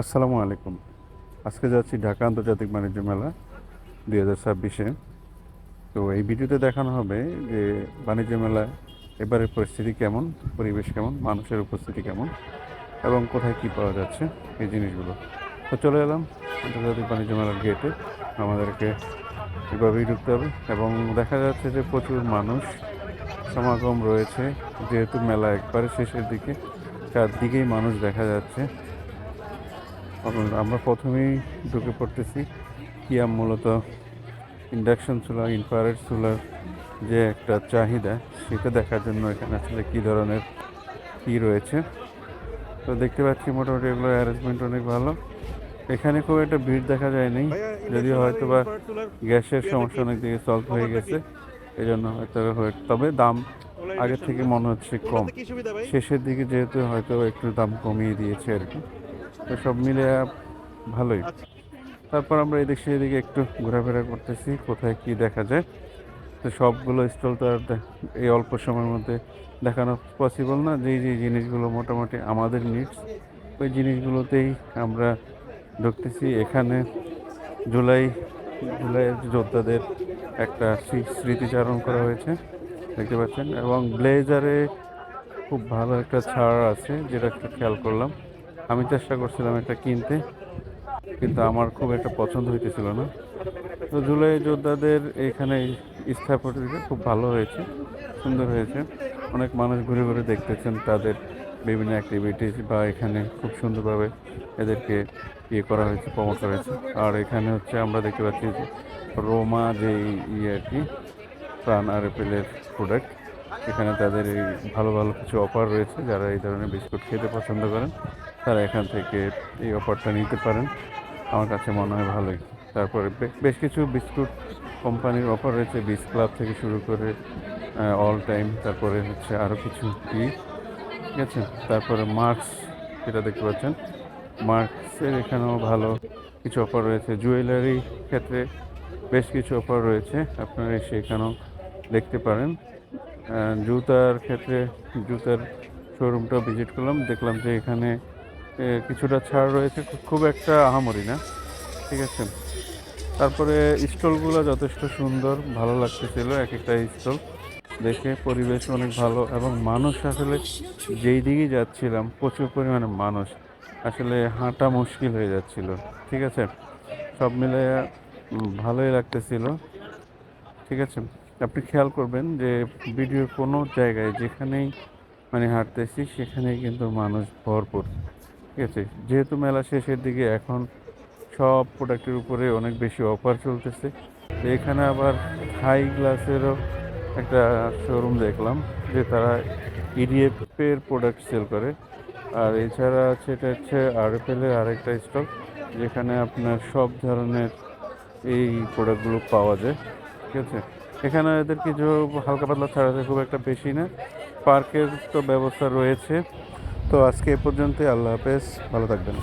আসসালামু আলাইকুম। আজকে যাচ্ছি ঢাকা আন্তর্জাতিক বাণিজ্য মেলা দুই হাজার ছাব্বিশে। তো এই ভিডিওতে দেখানো হবে যে বাণিজ্য মেলায় এবারের পরিস্থিতি কেমন, পরিবেশ কেমন, মানুষের উপস্থিতি কেমন এবং কোথায় কী পাওয়া যাচ্ছে এই জিনিসগুলো। তো চলে এলাম আন্তর্জাতিক বাণিজ্য মেলার গেটে। আমাদেরকে এভাবেই ঢুকতে হবে এবং দেখা যাচ্ছে যে প্রচুর মানুষ সমাগম রয়েছে। যেহেতু মেলা একবারে শেষের দিকে, চারদিকেই মানুষ দেখা যাচ্ছে। আমরা প্রথমেই ঢুকে পড়তেছি। কিয়া মূলত ইন্ডাকশন চুলা ইনফ্রারেড চুলার যে একটা চাহিদা, সেটা দেখার জন্য এখানে আসলে কী ধরনের কী রয়েছে। তো দেখতে পাচ্ছি মোটামুটি এগুলো অ্যারেঞ্জমেন্ট অনেক ভালো। এখানে খুব একটা ভিড় দেখা যায় যায়নি। যদিও হয়তো বা গ্যাসের সমস্যা অনেক দিকে সলভ হয়ে গেছে এই জন্য হয়তো হয়ে তবে দাম আগের থেকে মনে হচ্ছে কম। শেষের দিকে যেহেতু হয়তো একটু দাম কমিয়ে দিয়েছে আর কি। তো সব মিলে ভালোই। তারপর আমরা এদিক সেদিকে একটু ঘোরাফেরা করতেছি, কোথায় কি দেখা যায়। তো সবগুলো স্টল তো আর এই অল্প সময়ের মধ্যে দেখানো পসিবল না। যেই যে জিনিসগুলো মোটামুটি আমাদের নিডস ওই জিনিসগুলোতেই আমরা ঢুকতেছি। এখানে জুলাই জুলাইয়ের যোদ্ধাদের একটা স্মৃতিচারণ করা হয়েছে, দেখতে পাচ্ছেন। এবং ব্লেজারে খুব ভালো একটা ছাড় আছে, যেটা একটু খেয়াল করলাম। আমি চেষ্টা করছিলাম এটা কিনতে, কিন্তু আমার খুব একটা পছন্দ হইতেছিল না। তো জুলাই যোদ্ধাদের এখানে স্থাপত্যটা খুব ভালো হয়েছে, সুন্দর হয়েছে। অনেক মানুষ ঘুরে ঘুরে দেখতেছেন তাদের বিভিন্ন অ্যাক্টিভিটিস বা এখানে খুব সুন্দরভাবে এদেরকে ইয়ে করা হয়েছে প্রমোট করা হয়েছে। আর এখানে হচ্ছে আমরা দেখতে পাচ্ছি যে রোমা যে ইয়ে আর কি, প্রাণ আর এপেলের প্রোডাক্ট এখানে তাদের এই ভালো ভালো কিছু অফার রয়েছে, যারা এই ধরনের বিস্কুট খেতে পছন্দ করেন। তারা এখান থেকে এই অফারটা নিতে পারেন। আমার কাছে মনে হয় ভালোই। তারপরে বেশ কিছু বিস্কুট কোম্পানির অফার রয়েছে বিস ক্লাব থেকে শুরু করে অল টাইম তারপরে হচ্ছে আরও কিছু কি? ঠিক আছে? তারপরে মার্কস যেটা দেখতে পাচ্ছেন। মার্কসের এখানেও ভালো কিছু অফার রয়েছে। জুয়েলারি ক্ষেত্রে বেশ কিছু অফার রয়েছে। আপনারা এসে এখানেও দেখতে পারেন। জুতার ক্ষেত্রে, জুতার শোরুমটাও ভিজিট করলাম। দেখলাম যে এখানে কিছুটা ছাড় রয়েছে। খুব একটা আহামরি না, ঠিক আছে। তারপরে স্টলগুলো যথেষ্ট সুন্দর, ভালো লাগতেছিল এক একটা স্টল। দেখে পরিবেশ অনেক ভালো এবং মানুষ আসলে যেই দিকেই যাচ্ছিলাম, প্রচুর পরিমাণে মানুষ। আসলে হাঁটা মুশকিল হয়ে যাচ্ছিল, ঠিক আছে? সব মিলে ভালোই লাগতেছিল, ঠিক আছে? আপনি খেয়াল করবেন যে ভিডিওর কোনো জায়গায় যেখানেই মানে হাঁটতেছি, সেখানেই কিন্তু মানুষ ভরপুর। ঠিক আছে। যেহেতু মেলা শেষের দিকে এখন সব প্রোডাক্টের উপরে অনেক বেশি অফার চলতেছে। তো এখানে আবার হাই গ্লাসেরও একটা শোরুম দেখলাম যে তারা ইডিএফের প্রোডাক্ট সেল করে। আর এছাড়া আছে এটা হচ্ছে আরএফএলের আরেকটা স্টক যেখানে আপনার সব ধরনের এই প্রোডাক্টগুলো পাওয়া যায়। ঠিক আছে? এখানে এদের কিছু হালকা পাতলা ছাড়া আছে, খুব একটা বেশি না। পার্কের তো ব্যবস্থা রয়েছে। তো আজকে এ পর্যন্তই আল্লাহ হাফেজ ভালো থাকবেন।